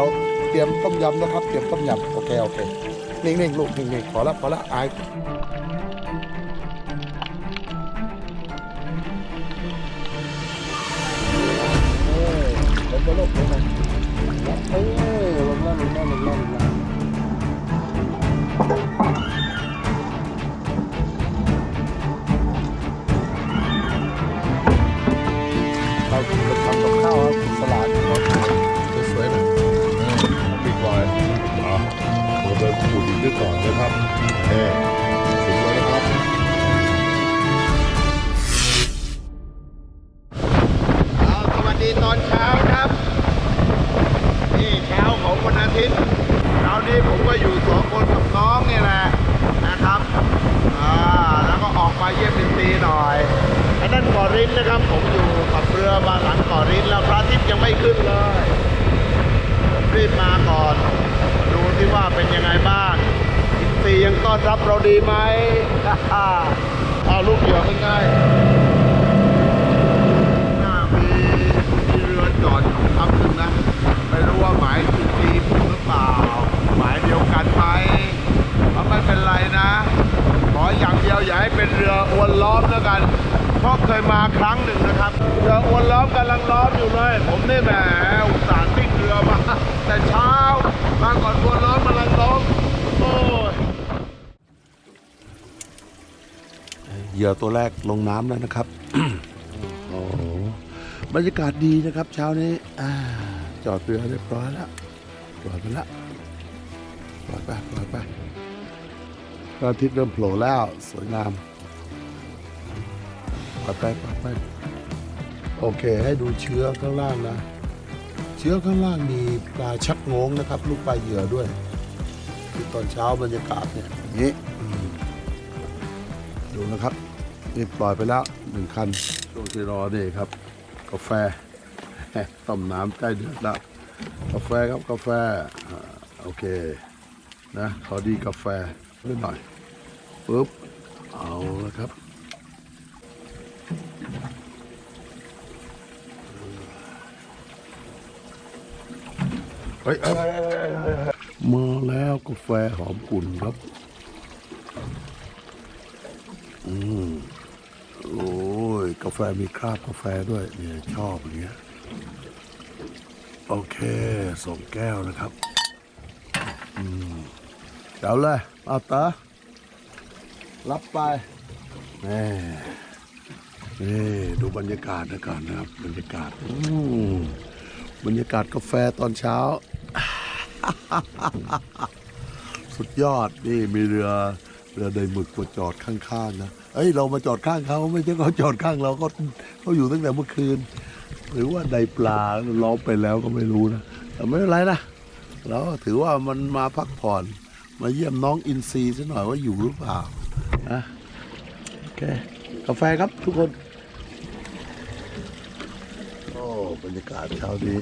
เราเตรียมต้มยำนะครับ เตรียมต้มยำโอเคโอเคนิ่งๆลูกนิ่งๆพอละพอละอายเออลงมาลูกลงมาเออลงมาลงมาลงมาลงมาเรา ดดินด้วยก่อนนะครับแน่ถึงแล้วนะครับ เอาสวัสดีตอนเช้าครับ นี่เช้าของวันอาทิตย์เช้านี้ผมก็อยู่สองคนกับน้องเนี่ยแหละนะครับอ่าแล้วก็ออกมาเยี่ยมดินตีหน่อยไอ้นั่นเก่อริ้นนะครับ ผมอยู่กับเรือมาหลังเก่อริ้นแล้วพระอาทิตย์ยังไม่ขึ้นเลยผมรีบมาก่อน ดูที่ว่าเป็นยังไงบ้างดินตียังต้อนรับเราดีไหม เอาลูกเหยื่อเป็นไง หน้ามีมีเรือจอดอยู่ลำหนึ่งนะ ไม่รู้ว่าหมายถึงทีมหรือเปล่า หมายเดียวกันไหมเอาไม่เป็นไรนะ ขออย่างเดียวอย่าให้เป็นเรืออ วนล้อมแล้วกันเพราะเคยมาครั้งหนึ่งนะครับเรืออวนล้อมกำลังล้อมอยู่เลย ผมนี่แหมอุตส่าห์ซิ่งเรือมา แต่เช้ามาก่อนอวนล้อมกำลังล้อมโอ้ยเหยื่อตัวแรกลงน้ำแล้วนะครับโอ้โหบรรยากาศดีนะครับ เช้านี้อาจอดเรือเรียบร้อยแล้วปล่อยไปละปล่อยไปปล่อยไปพระอาทิตย์เริ่มโผล่แล้วสวยงาม ปล่อยไปปล่อยไปโอเค ให้ดูเชื้อข้างล่างนะ เชื้อข้างล่างมีปลาชักงงนะครับ ลูกปลาเหยื่อด้วยที่ตอนเช้าบรรยากาศเนี่ยอย่างนี้ดูนะครับนี่ปล่อยไปแล้วหนึ่งคันช่วงที่รอนี่ครับ กาแฟต้มน้ำใกล้เดือดล้วกาแฟครับกาแฟอโอเคนะขอดีกาแฟนิดหน่อยปุ๊บเอาละครับ ฮ้ยเอ้ยเอ้ยเอ้ยเอ้ยเอ้ยมาแล้วกาแฟหอมกุ่นครับ อืม โอ้ย กาแฟมีคราบกาแฟด้วย เนี่ย ชอบอย่างเงี้ย โอเคสองแก้วนะครับ อืมเดี๋ยวเลยเอาตารับไปนี่นี่ดูบรรยากาศนะก่อนนะครับ บรรยากาศ อืม บรรยากาศกาแฟตอนเช้า สุดยอดนี่มีเรือเรือใดหมึกมาจอดข้างๆนะเอ้ยเรามาจอดข้างเขาไม่ใช่เขาจอดข้างเราก็เขาอยู่ตั้งแต่เมื่อคืน หรือว่าใดปลาล้อมไปแล้วก็ไม่รู้นะแต่ไม่เป็นไรนะเราถือว่ามันมาพักผ่อน มาเยี่ยมน้องอินซีซะหน่อยว่าอยู่หรือเปล่านะโอเคกาแฟครับทุกคนโอ้บรรยากาศเช้านี้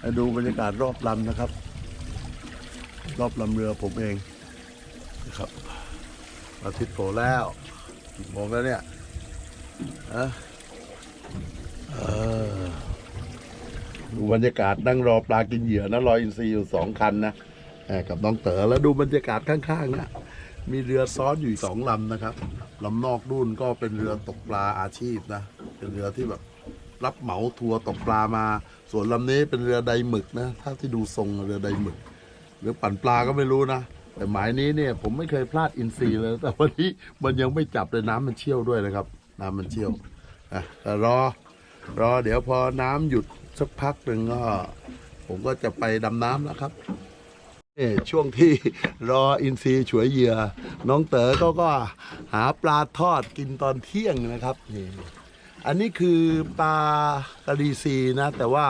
ให้ดูบรรยากาศรอบลำนะครับ รอบลำเรือผมเองนะครับอาทิตย์โผล่แล้วกี่โมงแล้วเนี่ยอะดูบรรยากาศนั่งรอปลากินเหยื่อนะรออินทรีย์อยู่สองคันนะกับน้องเต๋อแล้วดูบรรยากาศข้างๆนะมีเรือซ้อนอยู่สองลำนะครับลำนอกรุ่นก็เป็นเรือตกปลาอาชีพนะเป็นเรือที่แบบรับเหมาทัวร์ตกปลามา ส่วนลำนี้เป็นเรือใดหมึกนะถ้าที่ดูทรงเรือใดหมึก หรือปั่นปลาก็ไม่รู้นะ แต่หมายนี้เนี่ยผมไม่เคยพลาดอินทรีย์เลย แต่วันนี้มันยังไม่จับเลยน้ำมันเชี่ยวด้วยนะครับ น้ำมันเชี่ยวอะแต่รอ รอเดี๋ยวพอน้ำหยุดสักพักหนึ่งก็ ผมก็จะไปดำน้ำแล้วครับนี่ช่วงที่รออินทรีย์ฉวยเหยื่อ น้องเต๋อก็ก็หาปลาทอดกินตอนเที่ยงนะครับนี่อันนี้คือปลากระดีซีนะ แต่ว่า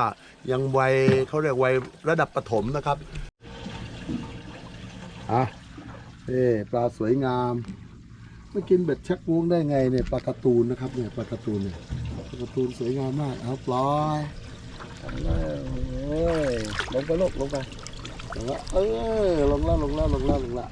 ยังวัยเขาเรียกวัยระดับประถมนะครับ อะนี่ปลาสวยงามไม่กินเบ็ดชักวงได้ไงเนี่ยปลาการ์ตูนนะครับเนี่ยปลาการ์ตูนเนี่ยปลาการ์ตูนสวยงามมากเอาปล่อยเอาเลยโอ้ยลงไปลงลงไปลงละเออลงแล้วลงแล้วลงแล้วลงแล้ว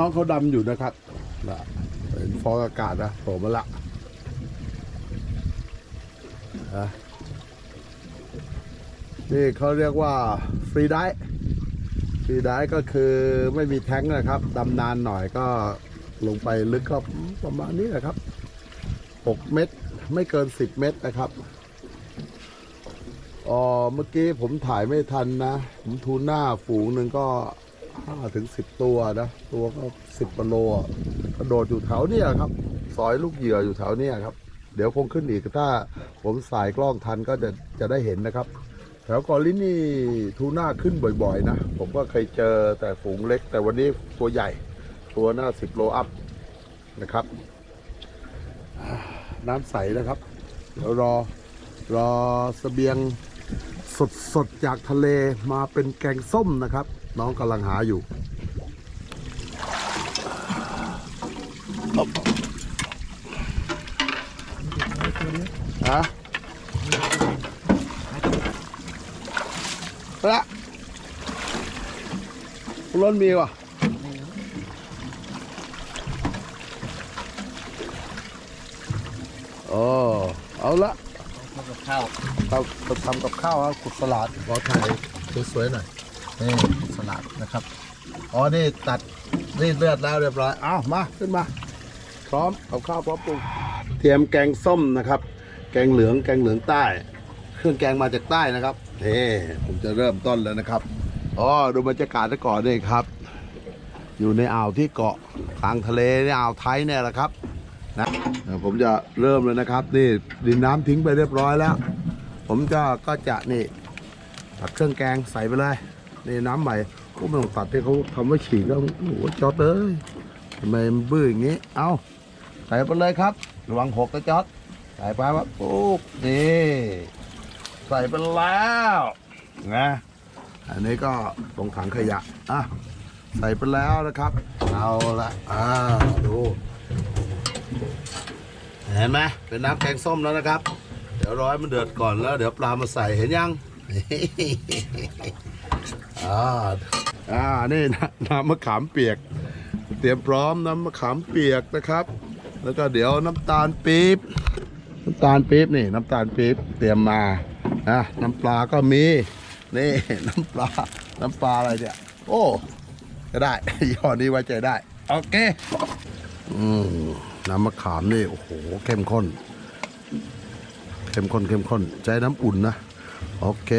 น้องเขาดำอยู่นะครับนะเป็นฟองอากาศนะโผล่มาละนะนี่เขาเรียกว่าฟรีไดฟรีไดก็คือไม่มีแท้งนะครับดำนานหน่อยก็ลงไปลึกก็ประมาณนี้แหละครับ 6 เมตรไม่เกิน 10 เมตรนะครับอ๋อเมื่อกี้ผมถ่ายไม่ทันนะ ผมทูน่าฝูงหนึ่งก็ ห้าถึงสิบตัวนะ ตัวก็สิบกิโลกระโดดอยู่แถวเนี้ยครับ สอยลูกเหยื่ออยู่แถวเนี้ยครับ เดี๋ยวคงขึ้นอีกถ้าผมสายกล้องทันก็จะจะได้เห็นนะครับ แถวกอลินนี่ทูน่าขึ้นบ่อยๆนะ ผมก็เคยเจอแต่ฝูงเล็ก แต่วันนี้ตัวใหญ่ตัวหน้าสิบโลอัพนะครับ น้ำใสนะครับ เดี๋ยวรอรอเสบียง สดสดๆจากทะเลมาเป็นแกงส้มนะครับ น้องกำลังหาอยู่ฮะละร้นมีวะโอ้เอาละ ข้าวเราเราทำกับข้าวครับขุดสลัดขอถ่ายสวยๆหน่อยนี่ขุดสลัดนะครับอ๋อนี่ตัดนี่เลือดแล้วเรียบร้อยอ้าวมาขึ้นมา พร้อมกับข้าวพร้อมปรุงเตรียมแกงส้มนะครับ แกงเหลืองแกงเหลืองใต้ เครื่องแกงมาจากใต้นะครับนี่ผมจะเริ่มต้นแล้วนะครับอ๋อดูบรรยากาศซะก่อนนี่ครับ อยู่ในอ่าวที่เกาะกลางทะเลในอ่าวไทยเนี่ยแหละครับ นะผมจะเริ่มเลยนะครับ นี่ดินน้ำทิ้งไปเรียบร้อยแล้ว ผมจะก็จะนี่ตัดเครื่องแกงใส่ไปเลยนี่น้ำใหม่ก็ไม่ต้องตัดที่เขาทำไว้ฉีกแล้วโอ้โหจอดเอ้ยทำไมมันบื้ออย่างนี้ เอาใส่ไปเลยครับระวังหกนะจอดใส่ไปว่าปุ๊บนี่ใส่ไปแล้วนะอันนี้ก็ตรงถังขยะอะใส่ไปแล้วนะครับ เอาละอ่าดู เห็นไหมเป็นน้ำแกงส้มแล้วนะครับ เดี๋ยวร้อยมันเดือดก่อนแล้ว เดี๋ยวปลามาใส่เห็นยังอ่าอ่านี่น้ำมะขามเปียก เตรียมพร้อมน้ำมะขามเปียกนะครับ แล้วก็เดี๋ยวน้ำตาลปี๊บน้ำตาลปี๊บนี่ น้ำตาลปี๊บเตรียมมาอะน้ำปลาก็มีนี่น้ำปลาน้ำปลาอะไรเนี่ย โอ้ก็ได้ย้อนี้ไว้ใจได้ โอเค อืม น้ำมะขามนี่โอ้โหเข้มข้น เข้มข้นเข้มข้นใช้น้ำอุ่นนะ โอเค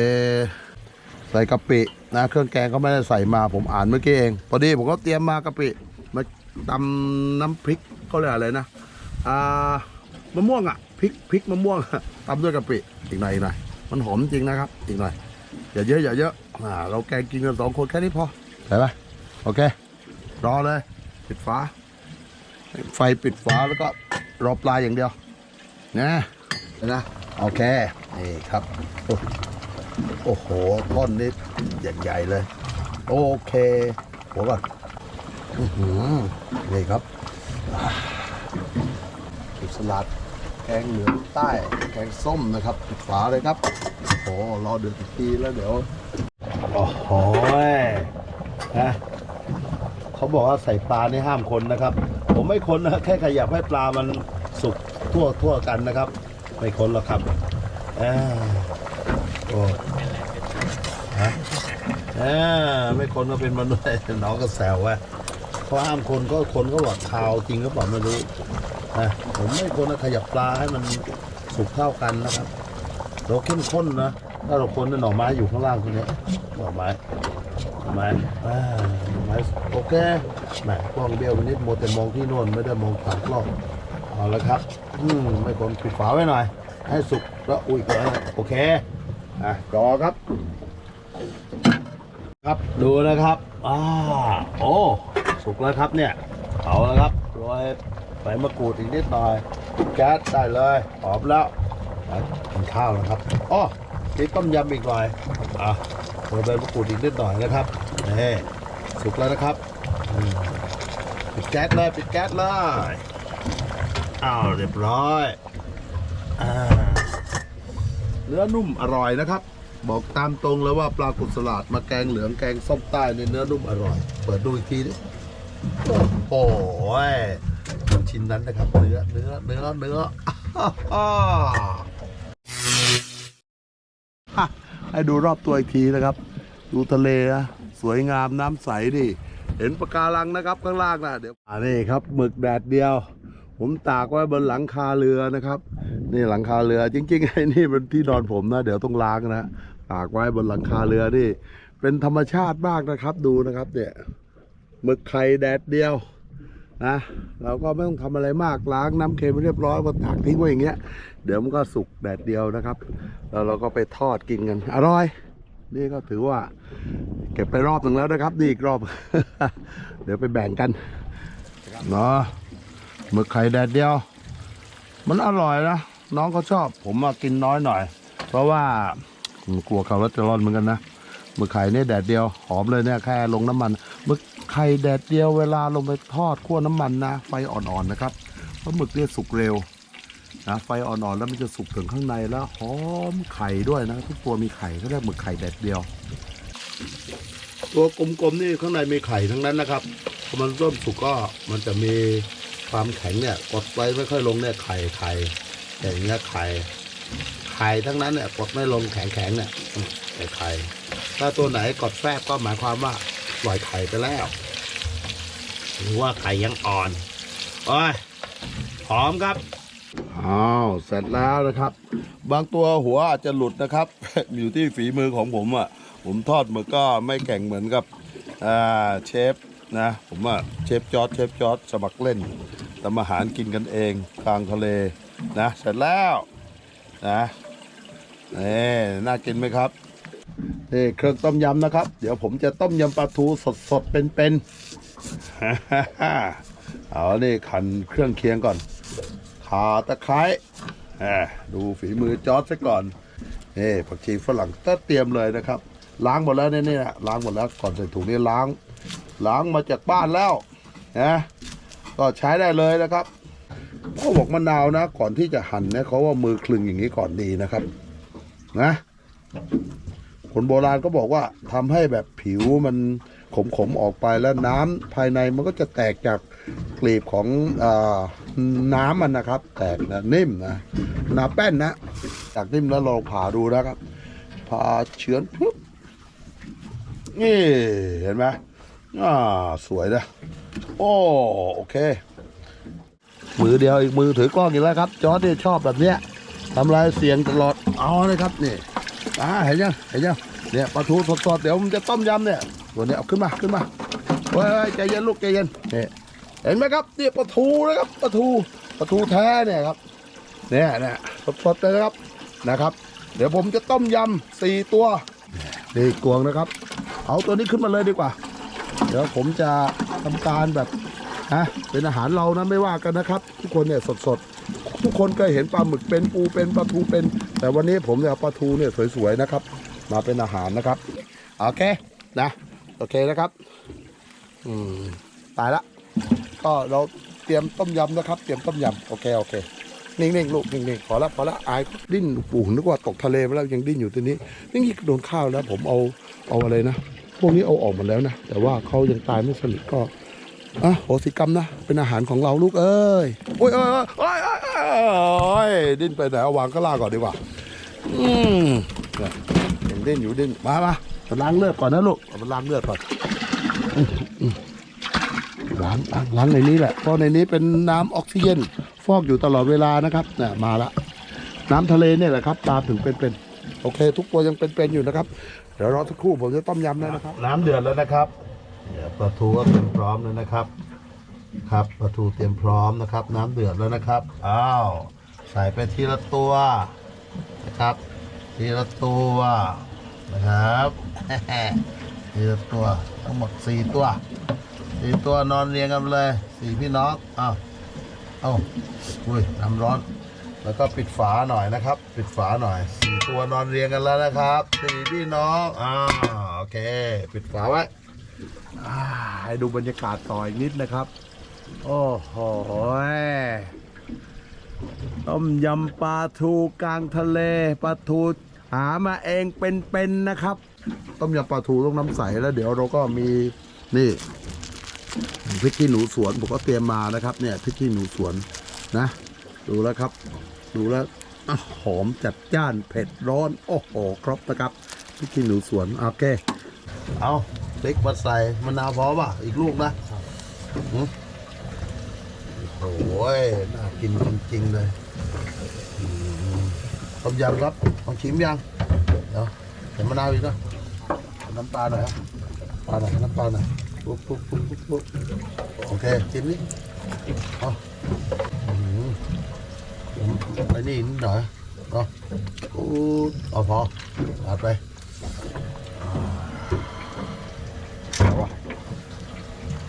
ใส่กะปินะเครื่องแกงก็ไม่ได้ใส่มาผมอ่านเมื่อกี้เองพอดีผมก็เตรียมมากะปิมาตำน้ำพริกก็เรียอะไรนะอ่ามะม่วงอะพริกพริกมะม่วงตำด้วยกะปิอีกหน่อยอีกหน่อยมันหอมจริงนะครับ อีกหน่อยอย่าเยอะอย่าเยอะอ่าเราแกงกินกันสองคนแค่นี้พอใช่ไหมโอเค รอเลยปิดฝา ไฟปิดฝาแล้วก็รอปลาอย่างเดียว นะนะโอเคนี่ครับโอ้โอ้โหท่อนนี้ใหญ่ๆเลย โอเคหัวก่อนอื้อหือนี่ครับอ่าสุดสลัดแกงเหลืองใต้แกงส้มนะครับปิดฝาเลยครับโอ้โหรอเดือดอีกทีแล้วเดี๋ยวโอ้โหนะเขาบอกว่าใส่ปลานี่ห้ามคนนะครับ ผมไม่คนนะแค่ขยับให้ปลามันสุกทั่วทั่วกันนะครับ ไม่คนหรอกครับอ่าโอ้ฮะอ่าไม่คนก็เป็นมนุษย์น้องก็แซวว่าเพราะห้ามคนก็คนก็บอกข่าวจริงก็บอกไม่รู้นะผมไม่คนนะขยับปลาให้มันสุกเท่ากันนะครับเราเข้มข้นนะถ้าเราคนนี่ยหน่อไม้อยู่ข้างล่างตรงนี้หน่อไม้ ม้อ่าม้โอเคแหมกล้องเบี้ยวไปนิดโมแต่มองที่โน่นไม่ได้มองผ่านกล้องเอาละครับอืมไม่คนปิดฝาไว้หน่อย ให้สุกแล้วอุ้ยก่อนโอเคอะรอครับ ครับดูนะครับอ่าโอ้สุกแล้วครับเนี่ยเอาแล้วครับโรยใบมะกรูดอีกนิดหน่อยแก๊สได้เลยหอมแล้วกินข้าวแล้วครับอ้อมีต้มยำอีกหน่อยอะ โรยใบมะกรูดอีกนิดหน่อยนะครับนี่สุกแล้วนะครับปิดแก๊สเลยปิดแก๊สเลยอ้าวเรียบร้อยอ่าเนื้อนุ่มอร่อยนะครับ บอกตามตรงเลยว่าปลากุดสลัดมาแกงเหลืองแกงส้มใต้ในเนื้อนุ่มอร่อย เปิดดูอีกทีดิโอ้ยชิ้นนั้นนะครับ เนื้อเนื้อเนื้อเนื้อฮะ ให้ดูรอบตัวอีกทีนะครับ ดูทะเลนะสวยงามน้ำใสดิเห็นปะการังนะครับข้างล่างนะเดี๋ยวอ่านี่ครับหมึกแดดเดียว ผมตากไว้บนหลังคาเรือนะครับ นี่หลังคาเรือจริงๆไอ้นี่เป็นที่นอนผมนะ เดี๋ยวต้องล้างนะตากไว้บนหลังคาเรือนี่ เป็นธรรมชาติมากนะครับดูนะครับเนี่ยหมึกไข่แดดเดียว นะเราก็ไม่ต้องทำอะไรมากล้างน้ำเค็มเรียบร้อยก็ตากทิ้งไว้อย่างเงี้ย เดี๋ยวมันก็สุกแดดเดียวนะครับ แล้วเราก็ไปทอดกินกันอร่อย นี่ก็ถือว่า เก็บไปรอบหนึ่งแล้วนะครับนี่อีกรอบ เดี๋ยวไปแบ่งกันเนาะหมึกไข่แดดเดียว มันอร่อยนะน้องเขาชอบ ผมมากินน้อยหน่อย เพราะว่ากลัวคอเลสเตอรอลเหมือนกันนะหมึกไข่เนี่ยแดดเดียวหอมเลยเนี่ยแค่ลงน้ำมันหมึก ไข่แดดเดียวเวลาลงไปทอดคั่วน้ำมันนะ ไฟอ่อนๆนะครับเพราะหมึกเนี่ยสุกเร็วนะไฟอ่อนๆแล้วมันจะสุกถึงข้างในแล้วหอมไข่ด้วยนะทุกตัวมีไข่เขาเรียกหมึกไข่แดดเดียว ตัวกลมๆนี่ข้างในมีไข่ทั้งนั้นนะครับพอมันเริ่มสุกก็มันจะมีความแข็งเนี่ยกดไว้ไม่ค่อยลงเนี่ยไข่ไข่อย่างเงี้ยไข่ไข่ทั้งนั้นเนี่ยกดไม่ลงแข็งแข็งๆเนี่ยไข่ไข่ถ้าตัวไหนกดแฟบก็หมายความว่า ปล่อยไข่ไปแล้วหรือว่าไข่ยังอ่อนโอ้ยหอมครับอ้าวเสร็จแล้วนะครับ บางตัวหัวอาจจะหลุดนะครับ อยู่ที่ฝีมือของผมอะ ผมทอดหมึกก็ไม่แข่งเหมือนกับอาเชฟนะ ผมอะเชฟจอร์ดเชฟจอร์ดสมัครเล่นทำอาหารกินกันเองกลางทะเลนะ เสร็จแล้วนะนี่น่ากินไหมครับ นี่เครื่องต้มยำนะครับ เดี๋ยวผมจะต้มยำปลาทูสดๆเป็นๆเอาเนี่ขันเครื่องเคียงก่อนขาตะไคร้ดูฝีมือจอร์ดซะก่อนนี่ผักชีฝรั่งก็เตรียมเลยนะครับ ล้างหมดแล้วเนี่ยนะล้างหมดแล้วก่อนใส่ถุงนี่ล้าง ล้างมาจากบ้านแล้วนะก็ใช้ได้เลยนะครับเขาบอกมะนาวนะ ก่อนที่จะหั่นเนี่ยเขาว่ามือคลึงอย่างนี้ก่อนดีนะครับ นะ คนโบราณก็บอกว่าทำให้แบบผิวมันขมๆออกไปแล้วน้ำภายในมันก็จะแตกจากกลีบของอน้ำมันนะครับ แตกนะนิ่มนะหนาแป้นนะ จากนิ่มแล้วลองผ่าดูนะครับผ่าเฉือนปุ๊บนี่เห็นไหมอ่าสวยนะโอ้โอเค มือเดียวอีกมือถือกล้องอีกแล้วครับ จอร์ดเนี่ยชอบแบบเนี้ยทำลายเสียงตลอดเอาเลยครับนี่ อ่าเห็นยังเห็นยังเนี่ยปลาทูสดๆเดี๋ยวมันจะต้มยำเนี่ยตัวนี้เอาขึ้นมาขึ้นมาเฮ้ยใจเย็นลูกใจเย็นเนี่ยเห็นไหมครับนี่ปลาทูนะครับปลาทูปลาทูแท้เนี่ยครับเนี่ยเนี่ยสดๆเลยนะครับนะครับ เดี๋ยวผมจะต้มยำสี่ตัวนี่กวงนะครับ เอาตัวนี้ขึ้นมาเลยดีกว่า เดี๋ยวผมจะทำการแบบฮะเป็นอาหารเรานะไม่ว่ากันนะครับ ทุกคนเนี่ยสดๆ ทุกคนเคยเห็นปลาหมึกเป็นปูเป็นปลาทูเป็น แต่วันนี้ผมจะเอาปลาทูเนี่ยสวยๆนะครับ มาเป็นอาหารนะครับโอเคนะโอเคนะครับ อืมตายละก็เราเตรียมต้มยำนะครับ เตรียมต้มยำโอเคโอเคนิ่งๆลูกนิ่งๆพอละพอละอายดิ้นปู่นึกว่าตกทะเลไปแล้วยังดิ้นอยู่ตัวนี้นี่โดนข้าวแล้วผมเอาเอาอะไรนะพวกนี้เอาออกหมดแล้วนะแต่ว่าเขายังตายไม่สนิทก็อะโหสิกรรมนะเป็นอาหารของเราลูกเอ้ยโอ้ยโอ้ยโอ้ย โอ้ยดิ้นไปไหนเอาวางก็ลาก่อนดีกว่า อืมยังดิ้นอยู่ดิ้นมามาไปล้างเลือดก่อนนะลูกเอาไปล้างเลือดก่อนล้างล้างล้างในนี้แหละเพราะในนี้เป็นน้ำออกซิเจนฟอกอยู่ตลอดเวลานะครับเนี่ยมาละน้ำทะเลเนี่ยแหละครับปลาถึงเป็นๆโอเค ทุกตัวยังเป็นๆอยู่นะครับเดี๋ยวรอสักครู่ผมจะต้มยำแล้วนะครับ น้ำเดือดแล้วนะครับเนี่ยปลาทูก็เตรียมพร้อมแล้วนะครับ ครับปลาทูเตรียมพร้อมนะครับ น้ำเดือดแล้วนะครับอ้าวใส่ไปทีละตัวนะครับ ทีละตัวนะครับทีละตัวทั้งหมดสี่ตัวสี่ตัวนอนเรียงกันเลยสี่พี่น้องอ้าวเอ้าอุ้ยน้ำร้อน แล้วก็ปิดฝาหน่อยนะครับ ปิดฝาหน่อยสี่ตัวนอนเรียงกันแล้วนะครับสี่พี่น้องอ่าโอเค ปิดฝาไว้ให้ดูบรรยากาศต่ออีกนิดนะครับ โอ้โหต้มยำปลาทูกลางทะเลปลาทูหามาเองเป็นๆนะครับ ต้มยำปลาทูต้องน้ำใสแล้วเดี๋ยวเราก็มีนี่พริกขี้หนูสวนผมก็เตรียมมานะครับ เนี่ยพริกขี้หนูสวนนะ ดูแล้วครับ ดูแล้วอะหอมจัดจ้านเผ็ดร้อน โอ้โหครบนะครับพริกขี้หนูสวนโอเคเอาพริกมาใส่มะนาวพอป่ะอีกลูกนะหืม โอ้ยน่ากินจริงๆเลยต้มยำครับลองชิมยัง เดี๋ยวใส่มะนาวอีกนะน้ำปลาหน่อยครับปลาหน่อยน้ำปลาหน่อยปุ๊บปุ๊บปุ๊บปุ๊บปุ๊บโอเคชิมนี่เอาอื้อหือไอ้นี่นิดหน่อยเนาะอู้เอาพอตัดไป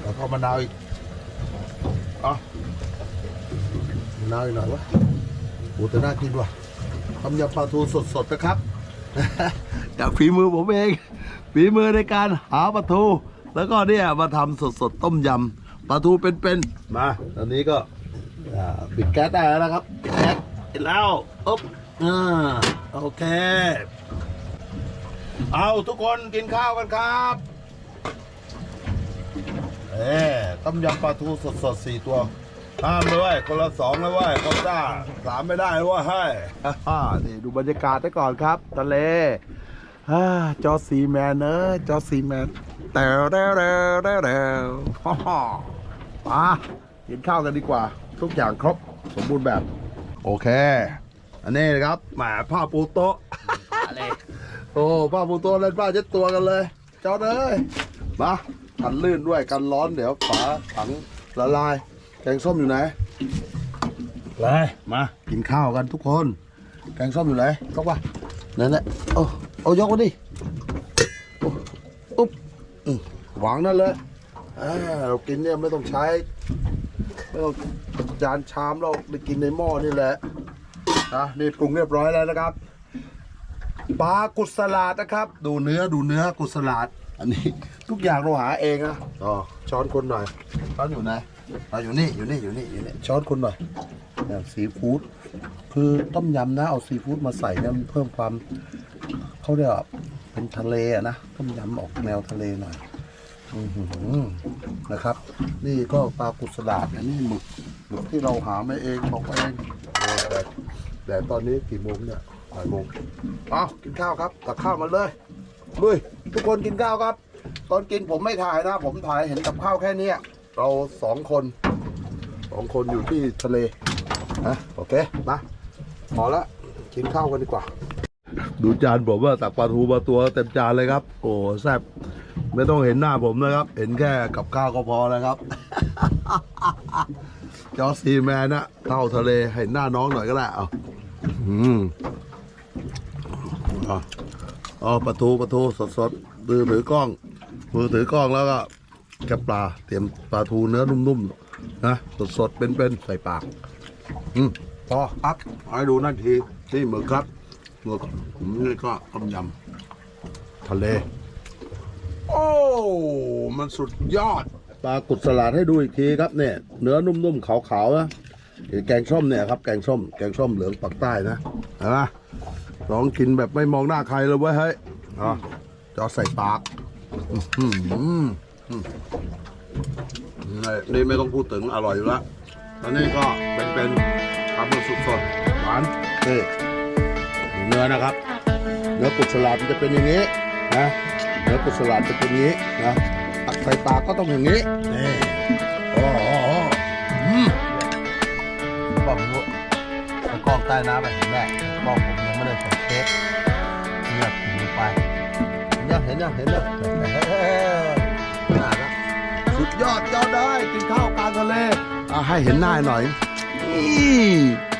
แล้วก็มะนาวอีกเอามะ นาวอีกหน่อยวะโอ้แต่น่ากินว่ะทำยำปลาทูสดๆนะครับจากฝีมือผมเองฝีมือในการหาปลาทู แล้วก็เนี่ยมาทำสดๆ ต้มยำปลาทูเป็นๆมาตอนนี้ก็ปิดแก๊สได้แล้วนะครับปิดแก๊สแล้วอ๊บอ่าโอเค เอาทุกคนกินข้าวกันครับเอ๊ต้มยำปลาทูสดๆสี่ตัว ห้ามเลยเว้ยคนละสองเลยเว้ยเขาจ้าสามไม่ได้เว้ยให้ฮ่านี่ดูบรรยากาศได้ก่อนครับ ทะเลฮ่าจอซีแมนเอ้ยจอซีแมนแต่แล้วแล้วแล้วแล้วฮ่าฮ่ามากินข้าวกันดีกว่า ทุกอย่างครบสมบูรณ์แบบ โอเค อันนี้นะครับแหมผ้าปูโต๊ะโอ้ผ้าปูโต๊ะเล่นผ้าเช็ดตัวกันเลยจอดเลยมากันลื่นด้วยกันร้อนเดี๋ยวฝาถังละลาย แกงส้มอยู่ไหนไปมากินข้าวกันทุกคน แกงส้มอยู่ไหนยกว่านั่นแหละโอ้เอายกมาดิโอ้อุ๊บอืมวางนั่นเลยอ่าเรากินเนี่ยไม่ต้องใช้ไม่ต้องจานชามเราไปกินในหม้อนี่แหละนะนี่ปรุงเรียบร้อยแล้วนะครับปลากุศลาดนะครับ ดูเนื้อดูเนื้อกุศลาดอันนี้ ทุกอย่างเราหาเองนะอ๋อช้อนคนหน่อยช้อนอยู่ไหนเราอยู่นี่อยู่นี่อยู่นี่อยู่นี่ช้อนคนหน่อยเนี่ยซีฟู้ดคือต้มยำนะเอาซีฟู้ดมาใส่เนี่ยมันเพิ่มความเขาเรียกว่าเป็นทะเลอะนะต้มยำออกแนวทะเลหน่อยอื้อหือนะครับ นี่ก็ปลากุศลาดนะนี่หมึกหมึกที่เราหามาเองบอกมาเองโอ้แต่แต่ตอนนี้กี่โมงเนี่ยบ่ายโมงเอากินข้าวครับตักข้าวมาเลยลุยทุกคนกินข้าวครับ ตอนกินผมไม่ถ่ายนะ ผมถ่ายเห็นกับข้าวแค่เนี้ย เราสองคนสองคนอยู่ที่ทะเลนะโอเคมาพอละกินข้าวกันดีกว่า ดูจานผมว่าตักปลาทูมาตัวเต็มจานเลยครับ โอ้แซ่บไม่ต้องเห็นหน้าผมนะครับ เห็นแค่กับข้าวก็พอแล้วครับ จอซีแมนนะเข้าทะเลเห็นหน้าน้องหน่อยก็ได้เอาอืมอ๋อประตูประตูสดสดๆมือถือกล้อง มือถือกล้องแล้วก็ กะปลาเตรียมปลาทูเนื้อนุ่มๆนะสดสดๆเป็นๆใส่ปาก อืมพอครับเอาให้ดูนั่นทีนี่หมึกครับหมึกผมนี่ก็ต้มยำทะเล โอ้ มันสุดยอด ปลากุดสลัดให้ดูอีกทีครับเนี่ย เนื้อนุ่มๆขาวๆนะแกงส้มเนี่ยครับแกงส้มแกงส้มเหลืองปักใต้นะเห็นไหมลองกินแบบไม่มองหน้าใครเลยเว้ยเฮ้ยอ๋อจอใส่ปาก อืม นี่ไม่ต้องพูดถึงอร่อยอยู่แล้วแล้วนี่ก็เป็นเป็นทำมันสดๆหวานนี่เนื้อนะครับ เนื้อกุดสลัดมันจะเป็นอย่างนี้นะเนื้อกุดสลัดจะเป็นอย่างนี้นะตักใส่ปากก็ต้องอย่างนี้นี่โอ้โหอืมบอกไม่รู้กล้องใต้น้ำไปเห็นแม่กล้องผมยังไม่ได้ใส่เทปเงียบไปเห็นยังเห็นยังเห็นยังเฮ้ยน่ารักสุด ยอดยอดได้กินข้าวกลางทะเลอะให้เห็นหน้าหน่อยนี่